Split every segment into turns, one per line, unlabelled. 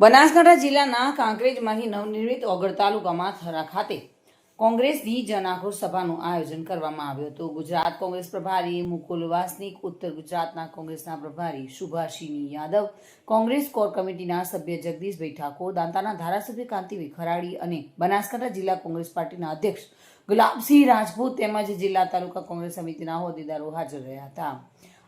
બનાસકાંઠા જિલ્લાના કાંકરેજમાંથી નવનિર્મિત ઓગળ તાલુકામાં થરા ખાતે કોંગ્રેસની જન આક્રોશ સભાનું આયોજન કરવામાં આવ્યું હતું. ગુજરાત કોંગ્રેસ પ્રભારી મુકુલ વાસનિક, ઉત્તર ગુજરાતના કોંગ્રેસના પ્રભારી સુભાષિની યાદવ, કોંગ્રેસ કોર કમિટીના સભ્ય જગદીશભાઈ ઠાકોર, દાંતાના ધારાસભ્ય કાંતિભાઈ ખરાડી અને બનાસકાંઠા જિલ્લા કોંગ્રેસ પાર્ટીના અધ્યક્ષ ગુલાબસિંહ રાજપૂત તેમજ જિલ્લા તાલુકા કોંગ્રેસ સમિતિના હોદ્દેદારો હાજર રહ્યા હતા.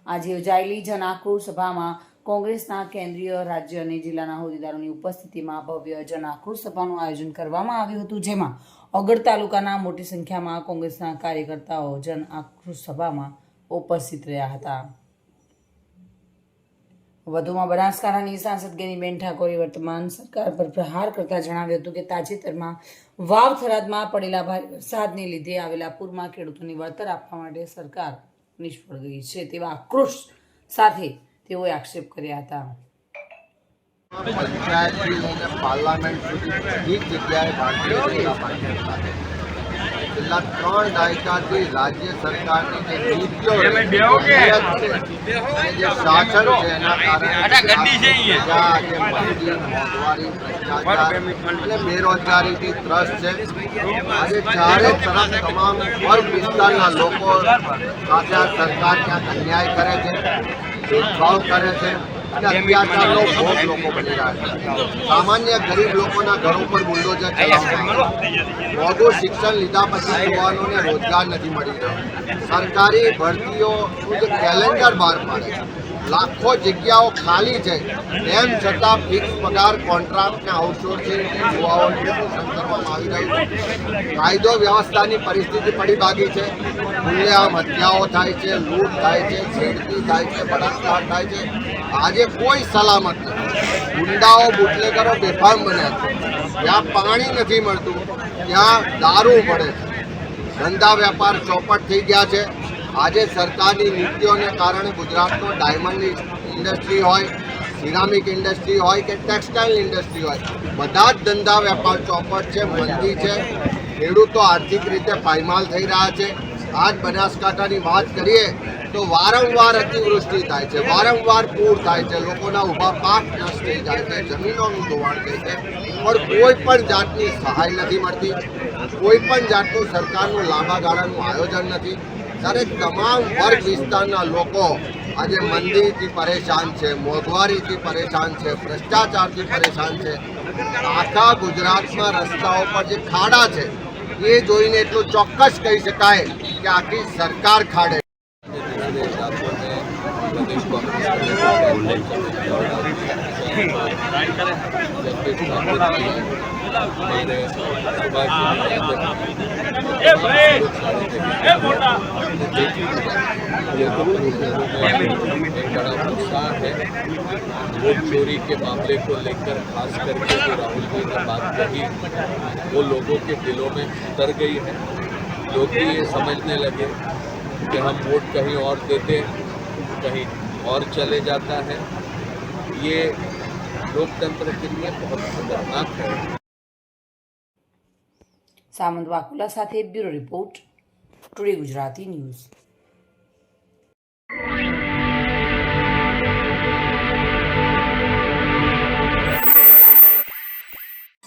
આજે યોજાયેલી જન સભામાં કોંગ્રેસના કેન્દ્રીય રાજ્ય અને જિલ્લાના હોદ્દેદારોની ઉપસ્થિતિમાં ભવ્ય જન આક્રોશ સભાનું આયોજન કરવામાં આવ્યું હતું, જેમાં અગર તાલુકાના મોટી સંખ્યામાં કોંગ્રેસના કાર્યકર્તાઓ જન આક્રોશ સભામાં ઉપસ્થિત રહ્યા હતા. વધુમાં બનાસકાંઠાની સાંસદ ગેનીબેન ઠાકોરે વર્તમાન સરકાર પર પ્રહાર કરતા જણાવ્યું હતું કે તાજેતરમાં વાવ થરાદમાં પડેલા ભારે વરસાદને લીધે આવેલા પૂરમાં ખેડૂતોને વળતર આપવા માટે સરકાર નિષ્ફળ ગઈ છે. તેવા આક્રોશ સાથે તેઓએ આક્ષેપ કર્યા હતા
પંચાયતથી લઈને પાર્લામેન્ટ સુધી બધી જ જગ્યાએ ભારતીય જનતા પાર્ટી સાથે છેલ્લા ત્રણ દાયકાથી રાજ્ય સરકારની જે નીતિઓ નીયત છે અને જે શાસન છે એના કારણે પ્રજા આજે મંદી, મોંઘવારી ભ્રષ્ટાચાર અને બેરોજગારીથી ત્રસ્ત છે આજે ચારે તરફ તમામ વર્ગ વિસ્તારના લોકો સાથે આ સરકાર ક્યાંક અન્યાય કરે છે ભેદભાવ કરે છે. અને અત્યાચારનો ભોગ લોકો બની રહ્યા છે. સામાન્ય ગરીબ લોકોના ઘરો પર બુલડોઝર ચલાવવામાં છે. મોંઘું શિક્ષણ લીધા પછી યુવાનોને રોજગાર નથી મળી રહ્યો. સરકારી ભરતીઓ કેલેન્ડર બહાર પાડે છે. લાખો જગ્યાઓ ખાલી છે. તેમ છતાં ફિક્સ પગાર કોન્ટ્રાક્ટ ને આઉટસોર્સિંગ યુવાઓને શોષણ કરવામાં આવી રહ્યું છે. કાયદો વ્યવસ્થાની પરિસ્થિતિ પડી ભાગી છે. ખુલ્લેઆમ હત્યાઓ થાય છે, લૂંટ થાય છે, છેડતી થાય છે, બળાત્કાર થાય છે. આજે કોઈ સલામત નથી. ગુંડાઓ, બુટલેગરો બેફામ બન્યા છે. જ્યાં પાણી નથી મળતું, ત્યાં દારૂ મળે છે. ધંધા વેપાર ચોપટ થઈ ગયા છે. આજે સરકારની નીતિઓને કારણે ગુજરાતનો ડાયમંડ ઇન્ડસ્ટ્રી હોય સિરામિક ઇન્ડસ્ટ્રી હોય કે ટેક્સટાઇલ ઇન્ડસ્ટ્રી હોય, બધા જ ધંધા વેપાર ચોપટ છે, મંદી છે. ખેડૂતો આર્થિક રીતે પાયમાલ થઈ રહ્યા છે. આજ બનાસકાંઠાની વાત કરીએ તો વારંવાર અતિવૃષ્ટિ થાય છે, વારંવાર પૂર થાય છે, લોકોના ઊભા પાક નષ્ટ થઈ જાય છે, જમીનોનું ધોવાણ થાય છે પણ કોઈ પણ જાતની સહાય નથી મળતી, કોઈ પણ જાતનું સરકારનું લાંબા ગાળાનું આયોજન નથી. ત્યારે તમામ વર્ગ વિસ્તારના લોકો આજે મંદીથી પરેશાન છે, મોંઘવારીથી પરેશાન છે, ભ્રષ્ટાચારથી પરેશાન છે, આખા ગુજરાતમાં રસ્તાઓ પર જે ખાડા છે, એ જોઈને એટલું ચોક્કસ કહી શકાય કે આખી સરકાર ખાડે
बड़ा उत्साह है वोट चोरी के मामले को लेकर खास करके जो राहुल जी ने बात कही वो लोगों के दिलों में उतर गई है लोग ये समझने लगे कि हम वोट कहीं और देते कहीं और चले जाता है ये लोकतंत्र के लिए बहुत खतरनाक है।
સામંત વાકુલા સાથે bureau report today Gujarati news.